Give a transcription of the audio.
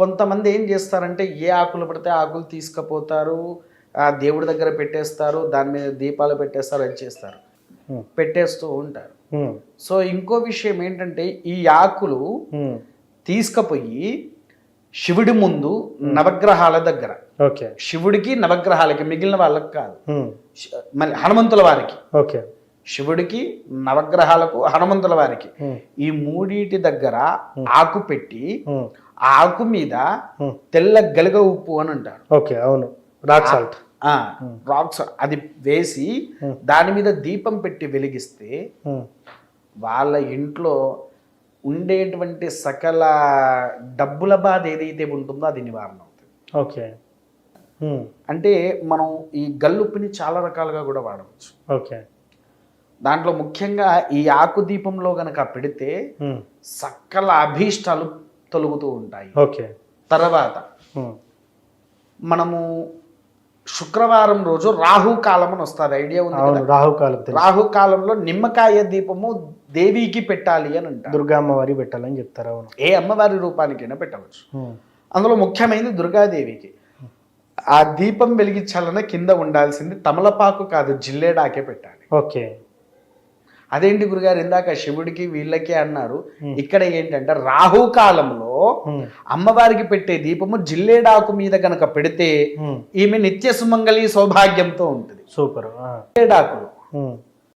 కొంతమంది ఏం చేస్తారంటే ఏ ఆకులు పడితే ఆకులు తీసుకుపోతారు ఆ దేవుడి దగ్గర పెట్టేస్తారు దాని మీద దీపాలు పెట్టేస్తారు అది చేస్తారు. పెట్టేస్తూ ఉంటారు. సో ఇంకో విషయం ఏంటంటే ఈ ఆకులు తీసుకుపోయి శివుడి ముందు నవగ్రహాల దగ్గర. ఓకే. శివుడికి నవగ్రహాలకి మిగిలిన వాళ్ళకి కాదు. మళ్ళీ హనుమంతుల వారికి. ఓకే. శివుడికి నవగ్రహాలకు హనుమంతుల వారికి. ఈ మూడిటి దగ్గర ఆకు పెట్టి ఆ ఆకు మీద తెల్ల గలగ ఉప్పు అని అంటారు. ఓకే అవును. Rock salt. రాక్స్ అది వేసి దాని మీద దీపం పెట్టి వెలిగిస్తే వాళ్ళ ఇంట్లో ఉండేటువంటి సకల డబ్బుల బాధ ఏదైతే ఉంటుందో అది నివారణ అవుతుంది. ఓకే. అంటే మనం ఈ గల్లుప్పిని చాలా రకాలుగా కూడా వాడవచ్చు. ఓకే. దాంట్లో ముఖ్యంగా ఈ ఆకు దీపంలో గనక పెడితే సకల అభీష్టాలు తొలుగుతూ ఉంటాయి. ఓకే. తర్వాత మనము శుక్రవారం రోజు రాహు కాలం అని వస్తుంది. ఐడియా ఉంది రాహుకాలం తెలుసు. రాహు కాలంలో నిమ్మకాయ దీపము దేవికి పెట్టాలి అని అంటారు. దుర్గా అమ్మవారి పెట్టాలని చెప్తారు అవును. ఏ అమ్మవారి రూపానికైనా పెట్టవచ్చు. అందులో ముఖ్యమైనది దుర్గాదేవికి ఆ దీపం వెలిగించాలన్న కింద ఉండాల్సింది తమలపాకు కాదు జిల్లేడాకే పెట్టాలి. ఓకే. అదేంటి గురుగారు? ఇందాక శివుడికి వీళ్ళకి అన్నారు. ఇక్కడ ఏంటంటే రాహు కాలంలో ఉమ్, అమ్మవారికి పెట్టే దీపము జిల్లేడాకు మీద గనక పెడితే ఈమె నిత్య సుమంగళి సౌభాగ్యంతో ఉంటుంది. సూపర్. జిల్లేడాకులు.